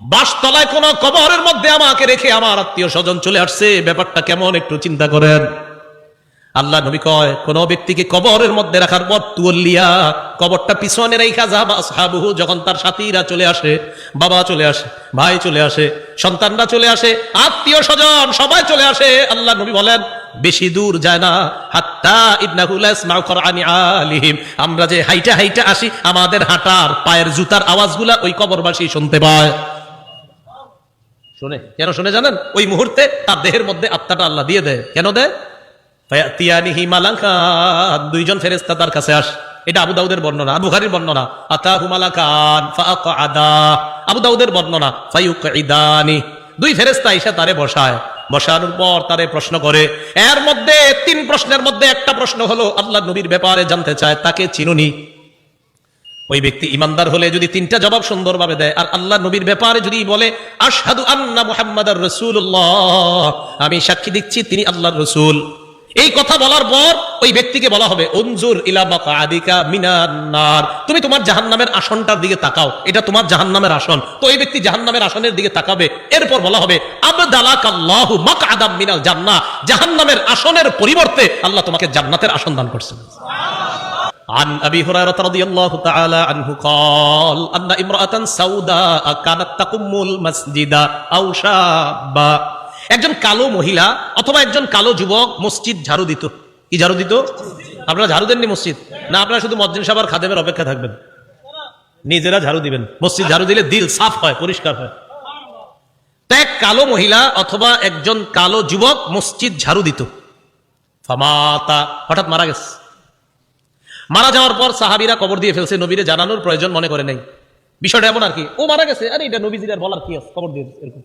বাসতলায় কোন কবরের মধ্যে আমাকে রেখে আমার আত্মীয় স্বজন চলে আসছে। ব্যাপারটা কেমন একটু চিন্তা করেন। আল্লাহ নবী কয়, কোন ব্যক্তিকে কবরের মধ্যে রাখার পর তুল্লিয়া কবরটা পিছনে রেখা যাবা সাহাবুহু যখন তার সাথীরা চলে আসে, বাবা চলে আসে, ভাই চলে আসে, সন্তানরা চলে আসে, আত্মীয় স্বজন সবাই চলে আসে। আল্লাহ নবী বলেন, বেশি দূর যায় না। হাত্তা আলিহিম। আমরা যে হাইটা হাইটা আসি, আমাদের হাঁটার পায়ের জুতার আওয়াজগুলা ওই কবরবাসী শুনতে পায়। শুনে, কেন শুনে জানেন? ওই মুহূর্তে তার দেহের মধ্যে আত্মাটা আল্লাহ দিয়ে দেয়। কেন দেয়? দুইজন ফেরেশতা তার কাছে আস। এটা আবু দাউদের বর্ণনা, আবু বুখারীর বর্ণনা। আতাহু মালাকান ফাআকআদা আবু দাউদের বর্ণনা, ফায়ুকঈদানি। দুই ফেরেস্তা এসে তারে বসায়। বসানোর পর তারে প্রশ্ন করে, এর মধ্যে তিন প্রশ্নের মধ্যে একটা প্রশ্ন হলো, আল্লাহ নবীর ব্যাপারে জানতে চায়, তাকে চিনুনি। ওই ব্যক্তি ইমানদার হলে যদি তিনটা জবাব সুন্দরভাবে দেয়, আর আল্লাহ নবীর ব্যাপারে যদি বলে, আশহাদু আন্না মুহাম্মাদার রাসূলুল্লাহ আমি সাক্ষী দিচ্ছি তিনি আল্লাহর রসুল। এই কথা বলার পর ওই ব্যক্তিকে বলা হবে অঞ্জুর ইলা মাকাদিকা মিনান নার তুমি তোমার জাহান্নামের আসনটার দিকে তাকাও, এটা তোমার জাহান্নামের আসন। তো এই ব্যক্তি জাহান্নামের আসনের দিকে তাকাবে, এরপর বলা হবে, আবদালাকাল্লাহু মাকআদাম মিনাল জান্নাহ জাহান্নামের আসনের পরিবর্তে আল্লাহ তোমাকে জান্নাতের আসন দান করছেন। عن ابي هريره رضي الله تعالى عنه قال ان امراه سوداء كانت تقم المسجد او شابا একজন কালো মহিলা অথবা একজন কালো যুবক মসজিদ ঝাড়ু দিত কি ঝাড়ু দিত আপনারা ঝাড়ু দেননি মসজিদ না আপনারা শুধু মসজিদ সাবার খাদেমের অপেক্ষা থাকবেন নিজেরা ঝাড়ু দিবেন মসজিদ ঝাড়ু দিলে দিল সাফ হয় পরিষ্কার হয় তা এক কালো মহিলা অথবা একজন কালো যুবক মসজিদ ঝাড়ু দিত ফামাতা হঠাৎ মারা গেছে মারা যাওয়ার পর সাহাবিরা কবর দিয়ে ফেলছে, নবীরে জানানোর প্রয়োজন মনে করে নেই। বিষয়টা এমন আর কি, ও মারা গেছে, আরে এটা নবীজির আর বলার কি আছে? কবর দিয়ে এরকম।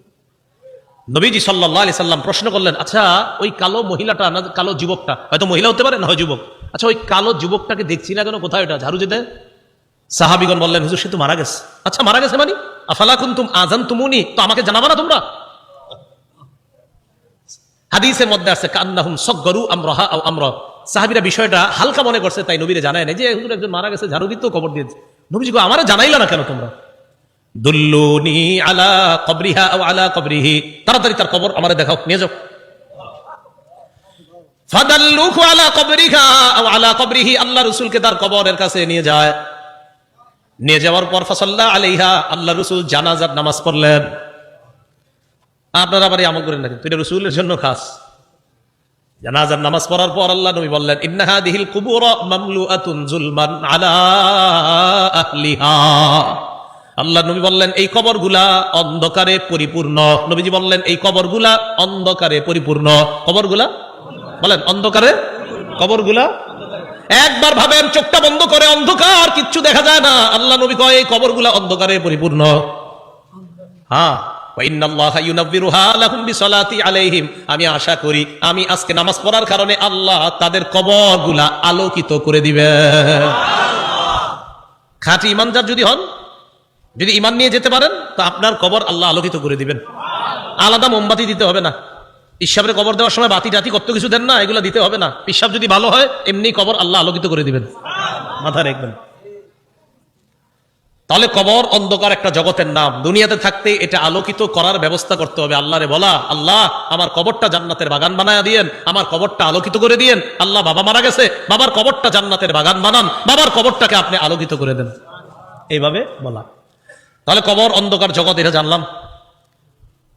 নবীজি সাল্লাহ আলি সাল্লাম প্রশ্ন করলেন আচ্ছা ওই কালো মহিলাটা না, কালো যুবকটা, হয়তো মহিলা হতে পারে না, হয় যুবক। আচ্ছা ওই কালো যুবকটাকে দেখছি না কেন, কোথায় ওটা? ঝাড়ু যেতে সাহাবিগণ বললেন, হুজুর, সে তো মারা গেছে। আচ্ছা মারা গেছে মানে? আফালা কুন্তুম আজান তুমুনি তো আমাকে জানাবা না তোমরা? হাদিসের মধ্যে আছে, কান্নাহুম সগরু আমরাহা আও আমরা। সাহাবিরা বিষয়টা হালকা মনে করছে তাই নবীরে জানায় না যে হুজুর একজন মারা গেছে ঝাড়ু দিত কবর দিয়েছে নবীজি গো, আমারে জানাইলা না কেন তোমরা? দুল্লুনি আলা কবরিহা আলা কবরিহি। তাড়াতাড়ি তার কবর আমারে দেখাও নিয়ে যাও। ফাদাল্লুহু আলা কবরিহা আলা কবরিহি। আল্লাহ রাসূলকে তার কবরের কাছে নিয়ে যায়। নিয়ে যাওয়ার পর ফাসাল্লাহ আলাইহা আল্লাহ রাসূল জানাজার নামাজ পড়লেন। আপনারা আবার আমল করেন না কিন্তু এটা রসুলের জন্য খাস। জানাজার নামাজ পড়ার পর আল্লাহ নবী বললেন ইন্নাহা দিহিল কুবুর মামলুআতুন জুলমান আলা আহলিহা। আল্লাহ নবী বললেন, এই কবরগুলা অন্ধকারে পরিপূর্ণ। নবীজি বললেন, এই কবরগুলা অন্ধকারে পরিপূর্ণ। কবরগুলা? বলেন, অন্ধকারে কবরগুলা? একবার ভাবেন, চোখটা বন্ধ করে অন্ধকার, কিচ্ছু দেখা যায় না। আল্লাহ নবী কয়, এই কবরগুলা অন্ধকারে পরিপূর্ণ। হ্যাঁ। আমি আশা করি আমি আজকে নামাজ পড়ার কারণে আল্লাহ তাদের কবরগুলা আলোকিত করে দিবে খাঁটি ইমানদার যদি হন যদি ইমান নিয়ে যেতে পারেন তো আপনার কবর আল্লাহ আলোকিত করে দিবেন। আলাদা মোমবাতি দিতে হবে না। পিসাবের কবর দেওয়ার সময় বাতি টাতি কত কিছু দেন না এগুলো দিতে হবে না। পিসাব যদি ভালো হয় এমনি কবর আল্লাহ আলোকিত করে দিবেন। মাথা রাখবেন। তাহলে কবর, অন্ধকার একটা জগতের নাম। দুনিয়াতে থাকতে এটা আলোকিত করার ব্যবস্থা করতে হবে। আল্লাহরে বলা, আল্লাহ, আমার কবরটা জান্নাতের বাগান বানায় দিয়েন, আমার কবরটা আলোকিত করে দিয়েন। আল্লাহ, বাবা মারা গেছে, বাবার কবরটা জান্নাতের বাগান বানান, বাবার কবরটাকে আপনি আলোকিত করে দেন। এইভাবে বলা। তাহলে কবর, অন্ধকার জগৎ, এটা জানলাম।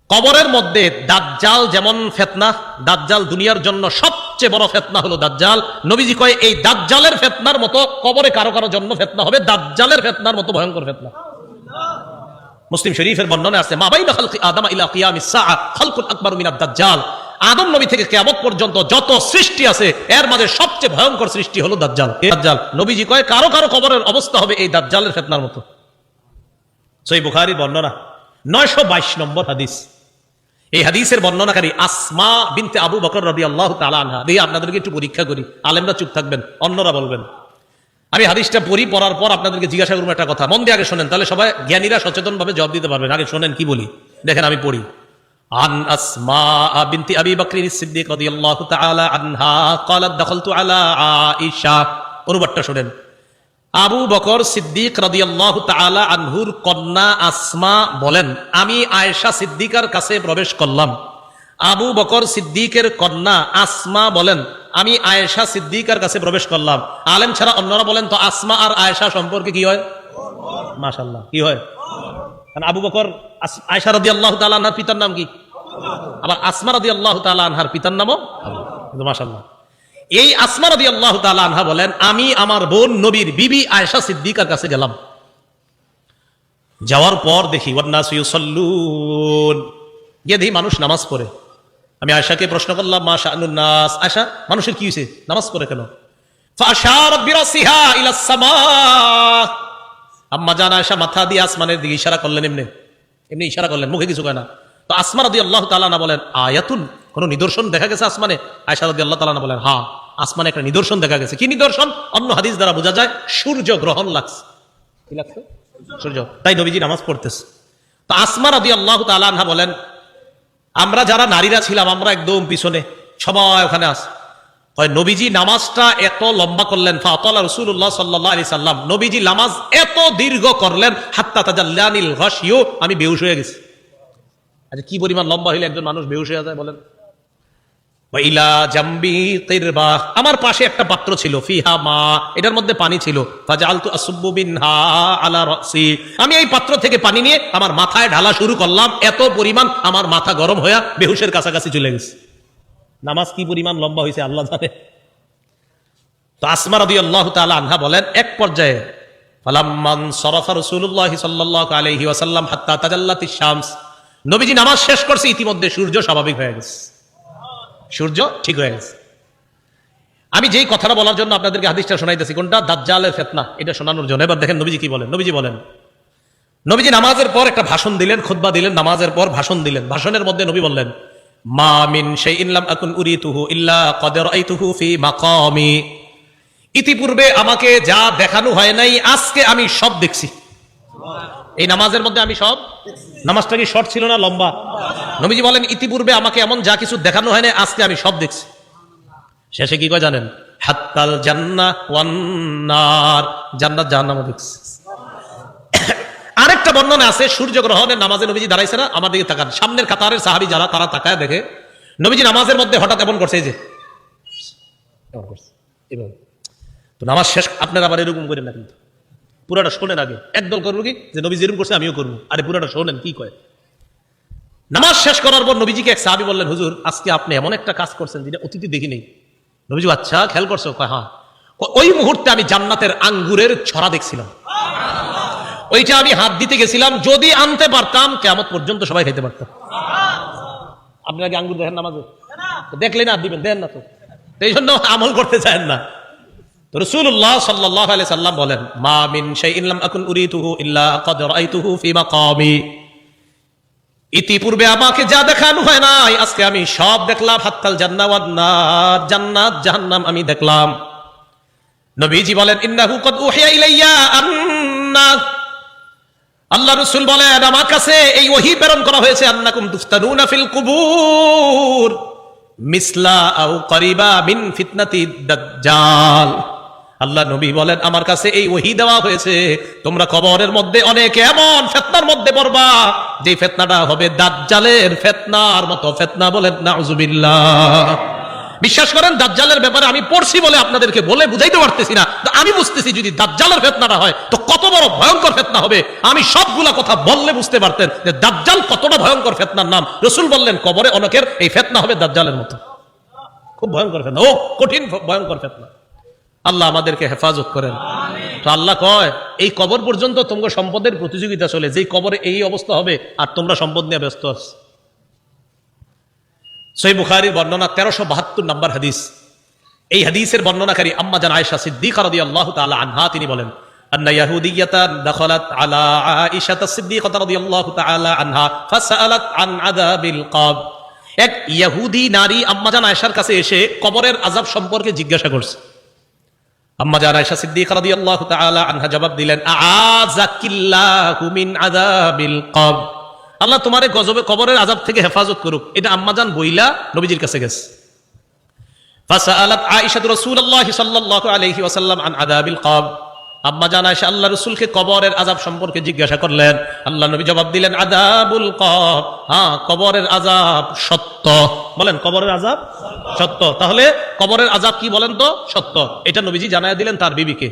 কবরের মধ্যে দাজ্জাল যেমন ফেতনা, দাজ্জাল দুনিয়ার জন্য সবচেয়ে বড় ফেতনা হলো দাজ্জাল। নবীজি কয়, এই দাজ্জালের ফেতনার মতো কবরে কারও কারও জন্য ফেতনা হবে, দাজ্জালের ফেতনার মতো ভয়ঙ্কর ফেতনা। মুসলিম শরীফের বর্ণনা আছে, মা বাইনা খালকি আদম ইলা কিয়ামিস সাআ খালকুল আকবারু মিনাদ দাজ্জাল। আদম নবী থেকে কিয়ামত পর্যন্ত যত সৃষ্টি আছে, এর মাঝে সবচেয়ে ভয়ঙ্কর সৃষ্টি হলো দাজ্জাল। এই দাজ্জাল, নবীজি কয়, কারও কারও কবরের অবস্থা হবে এই দাজ্জালের ফেতনার মতো। সই বুখারীর বর্ণনা, নয়শো বাইশ নম্বর হাদিস। এই হাদিসের বর্ণনাকারী আসমা বিনতে আবু বকর রবি আল্লাহ আনহা দিয়ে আপনাদেরকে একটু পরীক্ষা করি আলেমরা চুপ থাকবেন অন্যরা বলবেন আমি হাদিসটা পড়ি পড়ার পর আপনাদেরকে জিজ্ঞাসা করবো একটা কথা মন দিয়ে আগে শোনেন তাহলে সবাই জ্ঞানীরা সচেতন ভাবে জবাব দিতে পারবেন আগে শোনেন কি বলি দেখেন আমি পড়ি عن أسماء بنت أبي بكر الصديق رضي الله تعالى عنها قالت دخلت على عائشة অনুবাদটা শোনেন আবু বকর সিদ্দিক রাদিয়াল্লাহু তাআলা আনহুর কন্যা আসমা বলেন, আমি আয়েশা সিদ্দিকার কাছে প্রবেশ করলাম। আবু বকর সিদ্দিকের কন্যা আসমা বলেন, আমি আয়েশা সিদ্দিকার কাছে প্রবেশ করলাম। আলেম ছাড়া অন্যরা বলেন তো আসমা আর আয়েশা সম্পর্কে কি হয়? মাশাল্লাহ কি হয়? আবু বকর আয়েশা রাদিয়াল্লাহু তাআলা আনহার পিতার নাম কি? আবার আসমা রাদিয়াল্লাহু তাআলা আনহার পিতার নামও? কিন্তু মাশাল্লাহ এই আসমা রদি আল্লাহ আনহা বলেন, আমি আমার বোন নবীর বিবি আয়সা সিদ্দিকার কাছে গেলাম। যাওয়ার পর দেখি গিয়ে দেখি মানুষ নামাজ পড়ে। আমি আয়েশাকে প্রশ্ন করলাম মা আয়েশা, মানুষের কি হয়েছে? নামাজ পড়ে কেন? আম্মা জান আয়েশা মাথা দিয়ে আসমানের দিকে ইশারা করলেন, এমনি এমনি ইশারা করলেন, মুখে কিছু কয় না। তো আসমা রাদি আল্লাহ তালানা বলেন, আয়াতুন কোন নিদর্শন দেখা গেছে আসমানে? আয়সা রাদি আল্লাহ তালা বলেন হ্যাঁ আসমানে একটা নিদর্শন দেখা গেছে। কি নিদর্শন? অন্য হাদিস দ্বারা বোঝা যায়, সূর্য গ্রহণ লাগছে। কি লাগছে? সূর্য। তাই নবীজি নামাজ পড়তেছে। তো আসমা রাদি আল্লাহ তালানহা বলেন, আমরা যারা নারীরা ছিলাম, আমরা একদম পিছনে, সবাই ওখানে আস। হয় নবীজি নামাজটা এত লম্বা করলেন ফাতলা রসুল্লাহ সাল্লাহ আলি সাল্লাম, নবীজি নামাজ এত দীর্ঘ করলেন, হাত্তা তাজাল্লানিল ঘসিও আমি বেহুশ হয়ে গেছি। আচ্ছা কি পরিমাণ লম্বা হইলে একজন মানুষ বেহুশ হয়ে যায় বলেন? আমার পাশে একটা পাত্র ছিল, ফিহা মা। এটার মধ্যে পানি ছিল। আমি এই পাত্র থেকে পানি নিয়ে আমার মাথায় ঢালা শুরু করলাম। এত পরিমাণ আমার মাথা গরম হয়ে বেহুশের কাছাকাছি চলে গেছে। নামাজ কি পরিমাণ লম্বা হয়েছে আল্লাহ জানে। তো আসমা রাদিয়াল্লাহু তাআলা আনহা বলেন, এক পর্যায়ে ফালাম্মান সরাফা রাসূলুল্লাহ সাল্লাল্লাহু আলাইহি ওয়াসাল্লাম হাত্তা তাজাল্লাতিশ শামস। নবীজি নামাজ শেষ করছে, ইতিমধ্যে সূর্য স্বাভাবিক হয়ে গেছে। সূর্য ঠিক হয়ে গেছে। আমি যেই কথাটা বলার জন্য আপনাদেরকে হাদিসটা শোনাইতেছি, কোনটা? দাজ্জালের ফেতনা। এটা শোনানোর জন্য। এবার দেখেন নবীজি কি বলেন? নবীজি বলেন, নবীজি নামাজের পর একটা ভাষণ দিলেন, খুতবা দিলেন, নামাজের পর ভাষণ দিলেন। ভাষণের মধ্যে নবী বললেন, মা মিন শাইইন লাম আকুন উরিতুহু ইল্লা কদ রাআইতুহু ফি মাকামি। ইতিপূর্বে আমাকে যা দেখানো হয় নাই, আজকে আমি সব দেখছি। এই নামাজের মধ্যে আমি সব? নামাজটা কি শর্ট ছিল না লম্বা? নবীজি বলেন, ইতিপূর্বে আমাকে এমন যা কিছু দেখানো হয় না আজকে আমি সব দেখছি। শেষে কি কয় জানেন? হাত্তাল জান্না ওয়ান্নার জান্নাত জাহান্নামও দেখছি। আরেকটা বর্ণনা আছে, সূর্য গ্রহণের নামাজে নবীজি দাঁড়াইছে না, আমার দিকে তাকান। সামনের কাতারের সাহাবি যারা, তারা তাকায় দেখে, নবীজি নামাজের মধ্যে হঠাৎ এমন করছে যে নামাজ শেষ, আপনারা আবার এরকম করেন না কিন্তু। পুরাটা শোনেন আগে। একদল করব কি? যে নবী যেরকম করছে আমিও করব। আরে পুরাটা শোনেন, কি কয়? নামাজ শেষ করার পর নবীজিকে এক সাহাবি বললেন, হুজুর, আজকে আপনি এমন একটা কাজ করছেন যেটা অতীতে দেখি নেই। নবীজি আচ্ছা খেয়াল করছ? কয় হ্যাঁ। ওই মুহূর্তে আমি জান্নাতের আঙ্গুরের ছড়া দেখছিলাম। ওইটা আমি হাত দিতে গেছিলাম, যদি আনতে পারতাম কেমন পর্যন্ত সবাই খেতে পারতাম আপনারা আগে আঙ্গুর দেখেন নামাজে? দেখলেন আর দিবেন, দেন না তো। এই জন্য আমল করতে চান না। রসুল্লাহ সাল্লাহ আলি সাল্লাম বলেন, মা মিন শাইইন লাম আকুন উরিতুহু ইল্লা ক্বাদ রাআইতুহু ফি ইতিপূর্বে আমাকে যা দেখানো হয় নাই, আজকে আমি সব দেখলাম, হাত্তাল জান্নাত জান্নাত, জাহান্নাম আমি দেখলাম। নবীজি বলেন, ইন্নাহু কদ উহিয়া ইলাইয়া আন্না। আল্লাহ রসুল বলেন, আমার কাছে এই ওহি প্রেরণ করা হয়েছে, আন্নাকুম তুফতানুনা ফিল কুবুর, মিসলা আও করিবা মিন ফিতনাতি দাজ্জাল। আল্লাহ নবী বলেন, আমার কাছে এই ওহি দেওয়া হয়েছে। তোমরা কবরের মধ্যে অনেক এমন ফেতনার মধ্যে পড়বা যে ফেতনাটা হবে দাজ্জালের ফেতনার মতো ফেতনা বলেন, নাউজুবিল্লাহ। বিশ্বাস করেন, দাজ্জালের ব্যাপারে আমি পড়ছি বলে আপনাদেরকে বলে বুঝাইতে পারতেছি না। আমি বুঝতেছি, যদি দাজ্জালের ফেতনাটা হয়, তো কত বড় ভয়ঙ্কর ফেতনা হবে। আমি সবগুলা কথা বললে বুঝতে পারতেন যে দাজ্জাল কতটা ভয়ঙ্কর ফেতনার নাম। রসুল বললেন, কবরে অনেকের এই ফেতনা হবে দাজ্জালের মতো। খুব ভয়ঙ্কর ফেতনা। ও, কঠিন ভয়ঙ্কর ফেতনা। আল্লাহ আমাদেরকে হেফাজত করেন তো আল্লাহ কয় এই কবর পর্যন্ত তোমার সম্পদের প্রতিযোগিতা চলে যেই কবরে এই অবস্থা হবে আর তোমরা সম্পদ নিয়ে ব্যস্ত আছো সই বুখারির বর্ণনা তেরোশো বাহাত্তর নম্বর হাদিস এই হাদিসের বর্ণনাকারী আম্মা জান আয়েশা সিদ্দিক রাদি আল্লাহ তাআলা আনহা তিনি বলেন أن يهودية دخلت على عائشة الصديقة رضي الله تعالى عنها فسألت عن عذاب القبر এক ইহুদি নারী আম্মাজান আয়েশার কাছে এসে কবরের আযাব সম্পর্কে জিজ্ঞাসা করছে আম্মা জান আয়েশা সিদ্দিকা রাদিয়াল্লাহু তাআলা আনহা জবাব দিলেন, আযাকিল্লাহু মিন আযাবিল কবর। আল্লাহ তোমারে গজবে, কবরের আযাব থেকে হেফাজত করুক। এটা আম্মা জান বইলা নবীজির কাছে গেছে। ফাসাআলাত আয়েশা রাসূলুল্লাহ সাল্লাল্লাহু আলাইহি ওয়াসাল্লাম আন আযাবিল কবর। عذاب القبر আম্মা জান আয়েশা আল্লাহ রসুলকে কবরের আজাব সম্পর্কে জিজ্ঞাসা করলেন আল্লাহ নবী জবাব দিলেন আদাবুল কব হ্যাঁ কবরের আজাব সত্য বলেন কবরের আজাব সত্য তাহলে কবরের আজাব কি বলেন তো সত্য এটা নবীজি জানায় দিলেন তার বিবিকে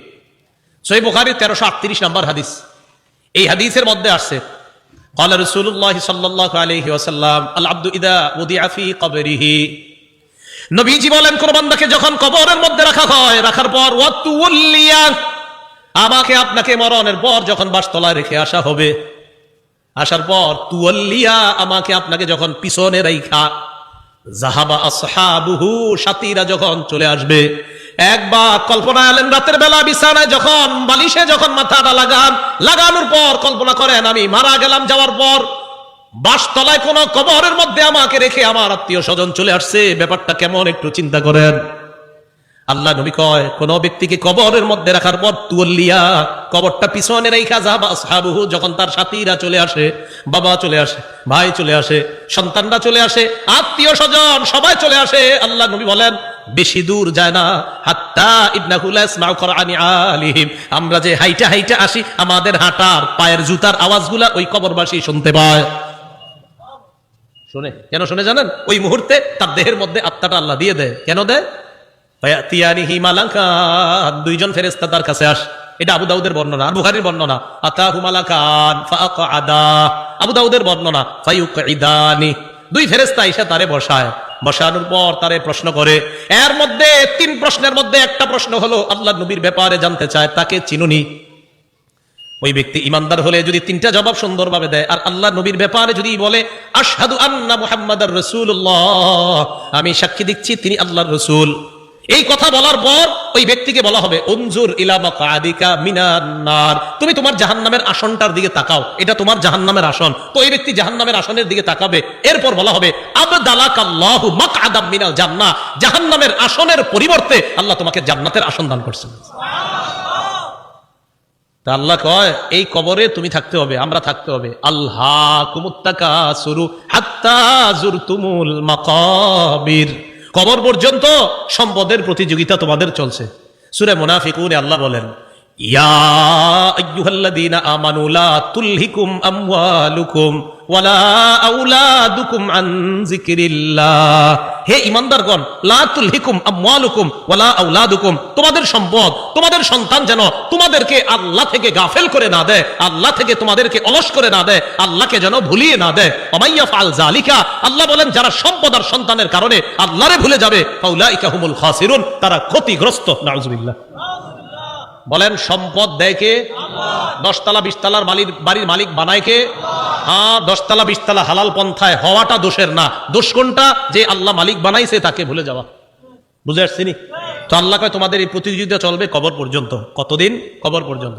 সই বুখারি তেরোশো আটত্রিশ নম্বর হাদিস এই হাদিসের মধ্যে আসছে قال رسول الله صلى الله عليه وسلم العبد اذا وضع في قبره নবীজি বলেন কোন বান্দাকে যখন কবরের মধ্যে রাখা হয় রাখার পর ওয়াতুল্লিয়া আমাকে আপনাকে মরণের পর যখন বাসতলায় রেখে আসা হবে, আসার পর তুয়াল্লিয়া আমাকে আপনাকে যখন পিছনে আসহাবুহু সাথীরা যখন চলে আসবে, একবার কল্পনা এলেন রাতের বেলা বিছানায় যখন, বালিশে যখন মাথাটা লাগান, লাগানোর পর কল্পনা করেন, আমি মারা গেলাম যাওয়ার পর, বাসতলায় কোন কবরের মধ্যে আমাকে রেখে আমার আত্মীয় স্বজন চলে আসছে, ব্যাপারটা কেমন একটু চিন্তা করেন। আল্লাহ নবী কয়, কোন ব্যক্তিকে কবরের মধ্যে রাখার পর তুল্লিয়া কবরটা পিছনে রেখা যাবা সাবুহু যখন তার সাথীরা চলে আসে, বাবা চলে আসে, ভাই চলে আসে, সন্তানরা চলে আসে, আত্মীয় স্বজন সবাই চলে আসে, আল্লাহ নবী বলেন, বেশি দূর যায় না, হাত্তা আলিহিম। আমরা যে হাইটা হাইটা আসি, আমাদের হাঁটার পায়ের জুতার আওয়াজগুলা ওই কবরবাসী শুনতে পায়। শুনে? কেন শুনে জানেন? ওই মুহূর্তে তার দেহের মধ্যে আত্মাটা আল্লাহ দিয়ে দেয়। কেন দেয়? দুইজন ফেরেশতা তার কাছে আস। এটা আবু দাউদের বর্ণনা, আর বর্ণনা। আতাহু মালাকান আবু দাউদের বর্ণনা দুই ফেরেশতা এসে তারে বসায়। বসানোর পর তারে প্রশ্ন করে, এর মধ্যে তিন প্রশ্নের মধ্যে একটা প্রশ্ন হলো আল্লাহ নবীর ব্যাপারে জানতে চায়, তাকে চিনুনি। ওই ব্যক্তি ইমানদার হলে যদি তিনটা জবাব সুন্দরভাবে দেয়, আর আল্লাহ নবীর ব্যাপারে যদি বলে, আশহাদু আন্না মুহাম্মাদার রাসূলুল্লাহ, আমি সাক্ষী দিচ্ছি তিনি আল্লাহর রসুল। এই কথা বলার পর ওই ব্যক্তিকে বলা হবে অঞ্জুর ইলামা কাদিকা মিনান্নার তুমি তোমার জাহান্নামের আসনটার দিকে তাকাও, এটা তোমার জাহান্নামের আসন। তো এই ব্যক্তি জাহান্নামের আসনের দিকে তাকাবে, এরপর বলা হবে, আবদালাকাল্লাহু মাকআদাম মিনাল জান্নাহ। জাহান্নামের আসনের পরিবর্তে আল্লাহ তোমাকে জান্নাতের আসন দান করছেন। তা আল্লাহ কয়, এই কবরে তুমি থাকতে হবে, আমরা থাকতে হবে। আল্লাহ কুমুত্তাকা সুরু হাত্তা জুরতুমুল মাকাবির। কবর পর্যন্ত সম্পদের প্রতিযোগিতা তোমাদের চলছে। সুরে মুনাফিকুনে আল্লাহ বলেন তোমাদের সম্পদ, তোমাদের সন্তান যেন তোমাদেরকে আল্লাহ থেকে গাফেল করে না দেয়, আল্লাহ থেকে তোমাদেরকে অলস করে না দেয়, আল্লাহকে যেন ভুলিয়ে না দেয়। অমাইয়া ফাল জালিকা আল্লাহ বলেন, যারা সম্পদ আর সন্তানের কারণে আল্লাহরে ভুলে যাবে তারা ক্ষতিগ্রস্ত, নাউজুবিল্লাহ। বলেন, সম্পদ দেয় কে? দশতলা, বিশতলার মালিক, বাড়ির মালিক বানায় কে? হ্যাঁ দশতলা, বিশতলা হালাল পন্থায় হওয়াটা দোষের না। দোষ কোনটা? যে আল্লাহ মালিক বানাইছে তাকে ভুলে যাওয়া। বুঝে আসছি নি তো আল্লাহ কয়, তোমাদের এই প্রতিযোগিতা চলবে কবর পর্যন্ত। কতদিন? কবর পর্যন্ত।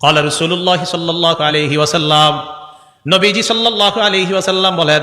কলা রসুল্লাহ সাল্লাহ আলহি ওয়াসাল্লাম, নবীজি সাল্লাহ আলহি ওয়াসাল্লাম বলেন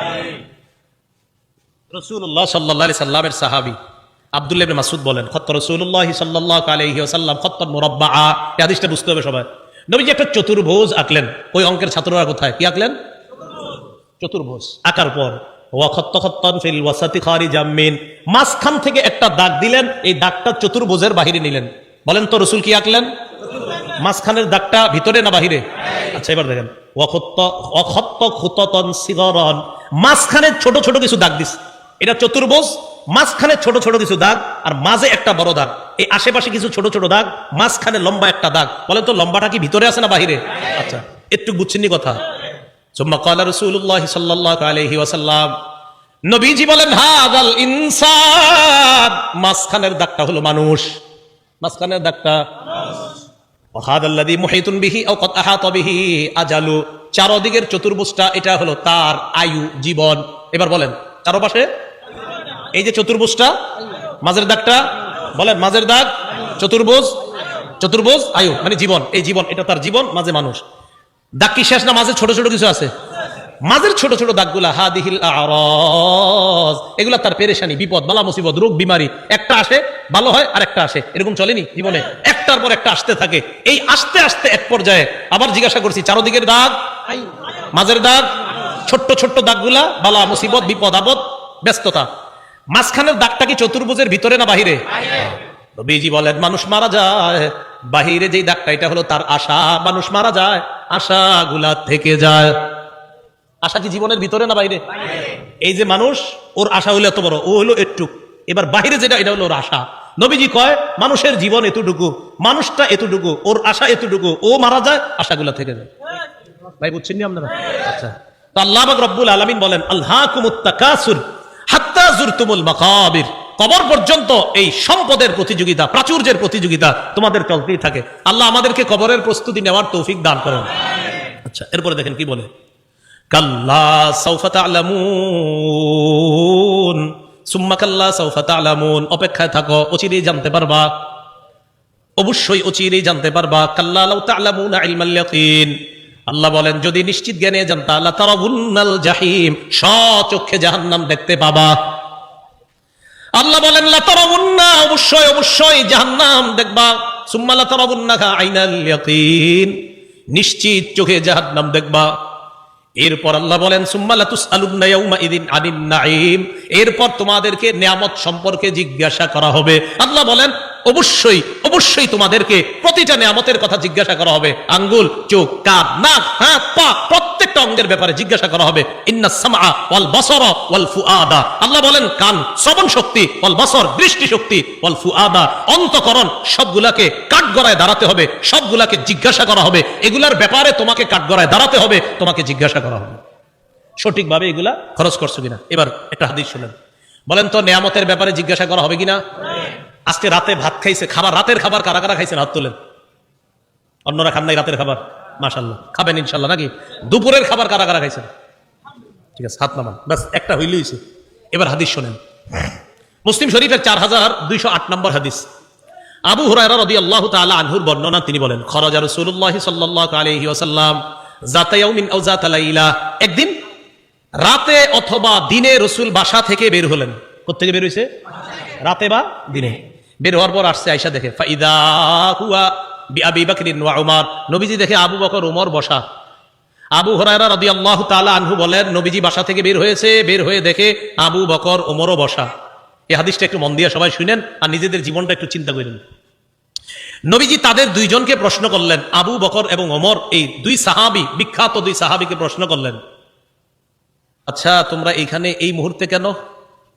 রসুল্লাহ সাল্লাহ সাল্লামের সাহাবি আব্দুল্লাহ মাসুদ বলেন রসুল্লাহ সাল্লাহ মুরাব্বা বুঝতে হবে সবাই। একটা চতুর্ভুজ আঁকলেন। ওই অঙ্কের ছাত্ররা কোথায়? কি আঁকলেন? চতুর্ভুজ আঁকার পর মাঝখান থেকে একটা দাগ দিলেন, এই দাগটা চতুর্ভুজের বাহিরে নিলেন। বলেন তো রসুল কি আঁকলেন? মাঝখানের দাগটা ভিতরে না বাহিরে? আচ্ছা এবার দেখেন। অখত্ত খুততন সিগরন। মাঝখানে ছোট ছোট কিছু দাগ দিস এটা চতুর্ভুজ মাঝখানে ছোট ছোট কিছু দাগ আর মাঝে একটা বড় দাগ। এই আশেপাশে কিছু ছোট ছোট দাগ মাঝখানে লম্বা একটা দাগ। বলেন তো লম্বাটা কি ভিতরে আছে না বাহিরে? আচ্ছা। একটু বুঝছেননি কথা। সুম্মা কালা রাসূলুল্লাহ সাল্লাল্লাহু আলাইহি ওয়াসাল্লাম নবীজি বলেন হাদাল ইনসান। মাঝখানের দাগটা হলো মানুষ। মাঝখানের দাগটা? ওয়াহাদাল্লাযী মুহিতুন বিহি আও কদ আহাতা বিহি আজালু। চারদিকের চতুর্ভুজটা এটা হলো তার আয়ু জীবন। এবার বলেন চারপাশে? এই যে চতুর্ভুজটা, মাঝের দাগটা, বলেন, মাঝের দাগ, চতুর্ভুজ চতুর্ভুজ, আয়ু মানে জীবন, এই জীবন, এটা তার জীবন, মাঝে মানুষ। দাগ কি শেষ না মাঝে ছোট ছোট কিছু আছে? মাঝের ছোট ছোট দাগগুলা, হাদিহিল আরজ, এগুলা তার পেরেশানি, বিপদ, বালা মুসিবত, রোগ, বিমারি। একটা আসে, ভালো হয় আর একটা আসে। এরকম চলেনি জীবনে? একটার পর একটা আসতে থাকে। এই আসতে আসতে এক পর্যায়ে আবার জিজ্ঞাসা করছি, চারদিকের দাগ, মাঝের দাগ, ছোট্ট ছোট্ট দাগগুলা, বালা মুসিবত, বিপদ, আপদ, ব্যস্ততা। মাঝখানের দাগটা কি চতুর্ভুজের ভিতরে না বাহিরে? নবীজি বলেন মানুষ মারা যায় বাহিরে যেই দাগটা এটা হলো তার আশা। মানুষ মারা যায় আশাগুলা থেকে যায়। আশা কি জীবনের ভিতরে না বাইরে এই যে মানুষ ওর আশা হইল এত বড় ও হলো একটু। এবার বাহিরে যেটা এটা হলো ওর আশা। নবীজি কয় মানুষের জীবন এতটুকু মানুষটা এতটুকু ওর আশা এতটুকু ও মারা যায় আশাগুলা থেকে যায়। ভাই বুঝছেন নি আপনারা? আচ্ছা। তো আল্লাহ রব্বুল আলমিন বলেন আল্লাহ কুমুত্তাকাসুর হাত্তা জুরতুমুল কবর পর্যন্ত এই সম্পদের প্রতিযোগিতা, প্রাচুর্যের প্রতিযোগিতা তোমাদের চলতেই থাকে। আল্লাহ আমাদেরকে কবরের প্রস্তুতি নেওয়ার তৌফিক দান করেন। আচ্ছা এরপরে দেখেন কি বলে? কাল্লা সৌফা তালামুন সুম্মা কাল্লা সৌফা তালামুন অপেক্ষায় থাকো, অচিরেই জানতে পারবা। অবশ্যই অচিরেই জানতে পারবা। কাল্লা লাউ তালামুনা ইলমাল ইয়াকিন। আল্লাহ বলেন, যদি নিশ্চিত জ্ঞানে জানতা আল্লাহ তারাবুন্নাল জাহিম সচক্ষে জাহান্নাম দেখতে পাবা। আল্লাহ বলেন লাতারাবুন্না অবশ্যই অবশ্যই জাহান্নাম দেখবা। সুম্মা লাতারাবুন্নাহা আইনাল ইয়াকিন, নিশ্চিত চোখে জাহান্নাম দেখবা। এরপর আল্লাহ বলেন এরপর তোমাদেরকে নিয়ামত সম্পর্কে জিজ্ঞাসা করা হবে। আল্লাহ বলেন অবশ্যই অবশ্যই তোমাদেরকে প্রতিটা নিয়ামতের কথা জিজ্ঞাসা করা হবে। আঙ্গুল, চোখ, কান, নাক, হাত, পা, প্রত্যেকটা অঙ্গের ব্যাপারে জিজ্ঞাসা করা হবে। ইন্না সামআ ওয়াল বাসারা ওয়াল ফুআদা। আল্লাহ বলেন, কান শ্রবণ শক্তি, ওয়াল বাসর দৃষ্টি শক্তি, ওয়াল ফুআদা, অন্তকরণ, সবগুলাকে কাঠগড়ায় দাঁড়াতে হবে, সবগুলাকে জিজ্ঞাসা করা হবে। এগুলার ব্যাপারে তোমাকে কাঠগড়ায় দাঁড়াতে হবে, তোমাকে জিজ্ঞাসা করা হবে। সঠিকভাবে এগুলা খরচ করছ কিনা? এবার একটা হাদিস শুনেন। বলেন তো, নিয়ামতের ব্যাপারে জিজ্ঞাসা করা হবে কিনা? আজকে রাতে ভাত খাইছে, খাবার, রাতের খাবার কারা কারা খাইছেন হাত তোলেন? অন্যরা খান নাই রাতের খাবার? মাশাল্লাহ খাবেন ইনশাল্লাহ নাকি? দুপুরের খাবার কারা কারা খাইছেন? ঠিক আছে, হাত নামান। ব্যাস, একটা হইলেই এবার হাদিস শোনেন। মুসলিম শরীফের চার হাজার দুইশো আট নম্বর হাদিস। আবু হুরায়রা রদি আল্লাহ তাআলা আনহুর বর্ণনা তিনি বলেন, খরজা যাতা ইয়াউমিন আও যাতা লাইলা। একদিন রাতে অথবা দিনে রসুল বাসা থেকে বের হলেন। কোত্থেকে বের হয়েছে রাতে বা দিনে? বের হওয়ার পর আসছে আয়সা দেখে, ফাইদা হুয়া নবীজি দেখে আবু বকর, উমর বসা। আবু হরায়রা রাদিয়াল্লাহু তালা আনহু বলেন, নবীজি বাসা থেকে বের হয়েছে, বের হয়ে দেখে আবু বকর ওমরও বসা। এই হাদিসটা একটু মন দিয়ে সবাই শুনেন আর নিজেদের জীবনটা একটু চিন্তা করেন নবীজি তাদের দুইজনকে প্রশ্ন করলেন, আবু বকর এবং ওমর এই দুই সাহাবি, বিখ্যাত দুই সাহাবিকে প্রশ্ন করলেন আচ্ছা তোমরা এইখানে এই মুহূর্তে কেন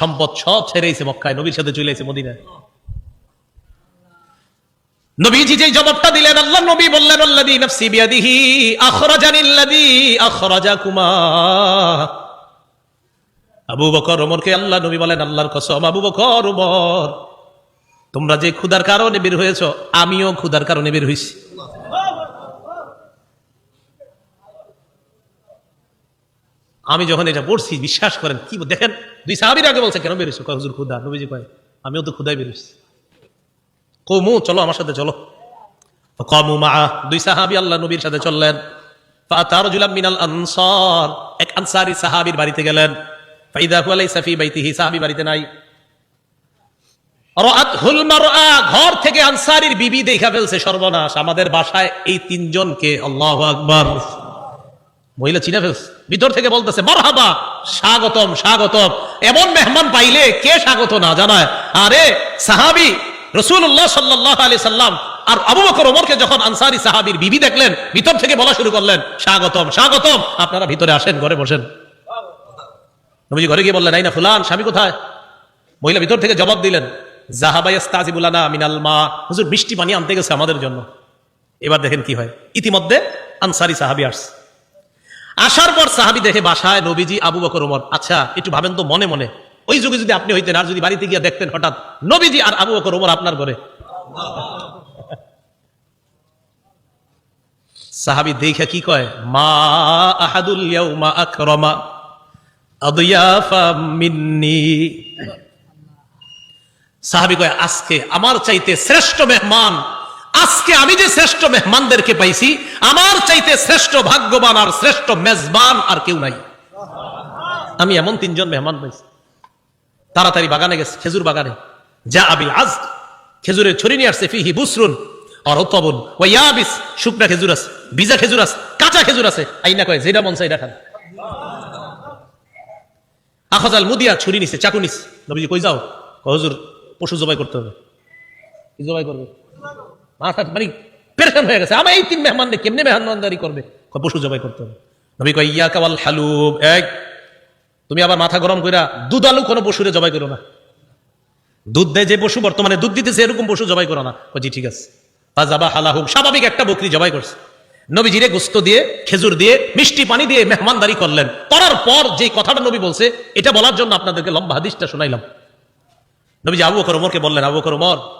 সম্পদ সব ছেড়েছে মক্কায়, নবীর সাথে চলে এসে মদিনায়। নবীজি যে জবাবটা দিলেন, আল্লাহ নবী বললেন, আল্লাযী নাফসি বিয়াদিহি আখরাজানিল্লাযী আখরাজাকুমা। আবু বকর ওমরকে আল্লাহ নবী বলেন, আল্লাহর কসম, আবু বকর ওমর, তোমরা যে ক্ষুধার কারণে বের হয়েছ, আমিও ক্ষুধার কারণে বের হইছি। আমি যখন এটা পড়ছি, বিশ্বাস করেন, কি দেখেন দুই সাহাবির আগে বলছে, কেন বেরিয়েছো কয়, হুজুর খুদা নবীজি কয়, আমিও তো খুদাই বেরিয়েছি কমু চলো আমার সাথে, চলো। কমু মা দুই সাহাবি আল্লাহ নবীর সাথে চললেন। মিনাল আনসার, এক আনসারি সাহাবীর বাড়িতে গেলেন। সাফি সাহাবি বাড়িতে নাই। ঘর থেকে আনসারির বিবি দেখা ফেলছে সর্বনাশ। আমাদের বাসায় এই তিনজনকে, আল্লাহু আকবার। মহিলা চিনে ফেলছে। ভিতর থেকে বলতেছে, মারহাবা, স্বাগতম স্বাগতম। এমন মেহমান পাইলে কে স্বাগত না জানায়? আরে, সাহাবি রসুল্লাহ সাল্লাহ সাল্লাম আর ওমরকে যখন আনসারি সাহাবির বিবি দেখলেন, ভিতর থেকে বলা শুরু করলেন, স্বাগতম স্বাগতম। আপনারা ভিতরে আসেন, ঘরে বসেন। নবীজি ঘরে গিয়ে বললেন না ফুলান, স্বামী কোথায়? মহিলা ভিতর থেকে জবাব দিলেন জাহাবাইস্তাজিবুলানা মিনাল মা। হুজুর বৃষ্টি পানি আনতে গেছে আমাদের জন্য। এবার দেখেন কি হয়। ইতিমধ্যে আনসারি সাহাবি আসছে। আসার পর সাহাবি দেখে বাসায় নবীজি আবু বকর ওমর আচ্ছা একটু ভাবেন তো মনে মনে, ওই যুগে যদি আপনি হইতেন আর যদি বাড়িতে গিয়ে দেখতেন হঠাৎ নবীজি আর আবু বকর ওমর আপনার ঘরে। সাহাবি দেখে কি কয়? মা আহাদুল ইয়াউমা আকরামা আদিয়াফা মিন্নি। সাহাবি কয়, আজকে আমার চাইতে শ্রেষ্ঠ মেহমান আজকে আমি যে শ্রেষ্ঠ মেহমানদেরকে পাইছি, আমার চাইতে শ্রেষ্ঠ ভাগ্যবান আর শ্রেষ্ঠ মেজবান আর কেউ নাই। আমি এমন তিনজন মেহমান পাইছি। তাড়াতাড়ি বাগানে গেছে, খেজুর বাগানে। যা আবিল আজ, খেজুরের ছড়ি নিয়ে আসছে, ফিহি বুসরুন আর তবন ও ইয়াবিস, শুকনা খেজুর আছে, ভিজা খেজুর আছে, কাঁচা খেজুর আছে। আইনা কয়, যেটা মন চাই এটা খান। আখাজাল মুদিয়া ছুরি নিছে, চাকু নিছে। নবীজি কই যাও? হুজুর, পশু জবাই করতে হবে। জবাই করবে? মাথা মানে পেরেশান হয়ে গেছে। এই তিন মেহমানদারি করবে? পশু জবাই করতে হবে। নবী কয় ইয়া হালুব। এক, তুমি আবার মাথা গরম কইরা দুধ আলু কোনো পশুরে জবাই করো না। দুধ দেয় যে পশু, বর্তমানে দুধ দিতেছে, এরকম পশু জবাই করো না। জি, ঠিক আছে। ফাজাবা হালাহুম, স্বাভাবিক একটা বকরি জবাই করছে। নবী জিরে গোস্ত দিয়ে, খেজুর দিয়ে, মিষ্টি পানি দিয়ে মেহমানদারি করলেন। করার পর যে কথাটা নবী বলছে, এটা বলার জন্য আপনাদেরকে লম্বা হাদিসটা শোনাইলাম। নবীজি আবু বকর ওমরকে বললেন, আবু বকর ওমর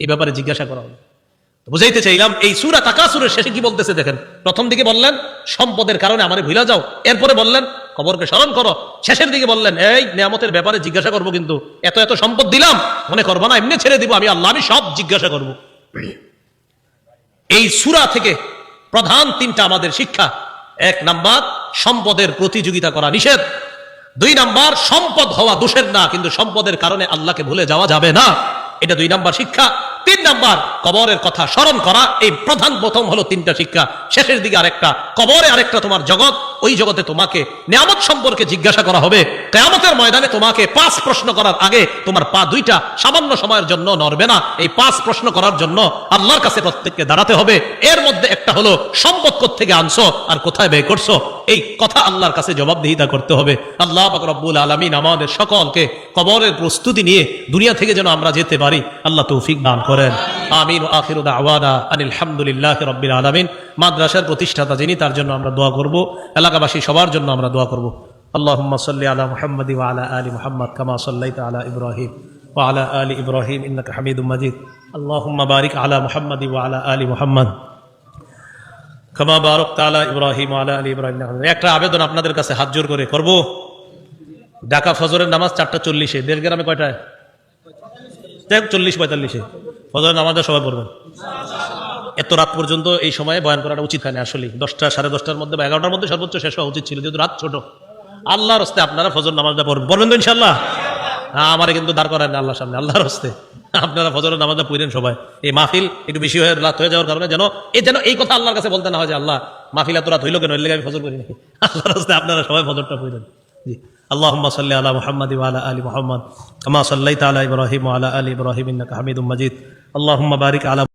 এই ব্যাপারে জিজ্ঞাসা করা হবে বুঝাইতে চাইলাম, এই সুরা তাকাসুরের শেষে কি বলতেছে দেখেন। প্রথম দিকে বললেন, সম্পদের কারণে আমারে ভুলা যাও। এরপরে বললেন, কবরকে স্মরণ করো। শেষের দিকে বললেন, এই নিয়ামতের ব্যাপারে জিজ্ঞাসা করব কিন্তু, এত এত সম্পদ দিলাম, মনে করব না, এমনি ছেড়ে দিব, আমি আল্লাহ, আমি সব জিজ্ঞাসা করব। এই সুরা থেকে প্রধান তিনটা আমাদের শিক্ষা। এক নাম্বার, সম্পদের প্রতিযোগিতা করা নিষেধ। দুই নাম্বার, সম্পদ হওয়া দোষের না, কিন্তু সম্পদের কারণে আল্লাহকে ভুলে যাওয়া যাবে না। এটা দুই নাম্বার শিক্ষা। তিন নাম্বার, কবরের কথা স্মরণ করা, এই প্রধান প্রথম হলো তিনটা শিক্ষা। শেষের দিকে আরেকটা, কবরে আরেকটা তোমার জগৎ, ওই জগতে তোমাকে নিয়ামত সম্পর্কে জিজ্ঞাসা করা হবে। কেয়ামতের ময়দানে তোমাকে পাঁচ প্রশ্ন করার আগে তোমার পা দুইটা সামান্য সময়ের জন্য নড়বে না। এই পাঁচ প্রশ্ন করার জন্য আল্লাহর কাছে প্রত্যেককে দাঁড়াতে হবে। এর মধ্যে একটা হলো, সম্পদ থেকে আনছো আর কোথায় ব্যয় করছ? এই কথা আল্লাহর কাছে জবাবদিহিতা করতে হবে। আল্লাহ রব্বুল আলমিন আমাদের সকলকে কবরের প্রস্তুতি নিয়ে দুনিয়া থেকে যেন আমরা যেতে পারি। আল্লাহ তৌফিক দান করেন আমিন আখিরু দাওয়ানা আনিল হামদুলিল্লাহ রব্বিল আলামিন মাদ্রাসার প্রতিষ্ঠাতা যিনি তার জন্য আমরা দোয়া করব এলাকাবাসী সবার জন্য আমরা দোয়া করব اللهم صل على محمد وعلى ال محمد كما صليت على ابراهيم وعلى ال ابراهيم انك حميد مجيد اللهم بارك على محمد وعلى ال محمد كما باركت على ابراهيم وعلى ال ابراهيم إنك حميد- একটা আবেদন আপনাদের কাছে হাত জোর করে করব ঢাকা ফজরের নামাজ চারটা চল্লিশে দেড় গ্রামে কয়টায় দেখ চল্লিশ পঁয়তাল্লিশে ফজরের নামাজে সবাই পড়বেন এত রাত পর্যন্ত এই সময়ে বয়ান করাটা উচিত হয়নি আসলে দশটা সাড়ে দশটার মধ্যে বা এগারোটার মধ্যে সর্বোচ্চ শেষ হওয়া উচিত ছিল যেহেতু রাত ছোট আল্লাহর হস্তে আপনারা ফজর নামাজটা পড়বেন পড়বেন তো ইনশাল্লাহ হ্যাঁ আমারে কিন্তু দাঁড় করেন না আল্লাহর সামনে আল্লাহর হস্তে আপনারা ফজরের নামাজটা পড়েন সবাই এই মাহফিল একটু বেশি হয়ে রাত হয়ে যাওয়ার কারণে যেন এই যেন এই কথা আল্লাহর কাছে বলতে না হয় যে আল্লাহ মাহফিল এত রাত হইল কেন এর লেগে আমি ফজর করি নাকি আল্লাহর হস্তে আপনারা সবাই ফজরটা পড়েন জি اللهم صل على محمد وعلى ال محمد كما صليت على ابراهيم وعلى ال ابراهيم انك حميد مجيد اللهم بارك على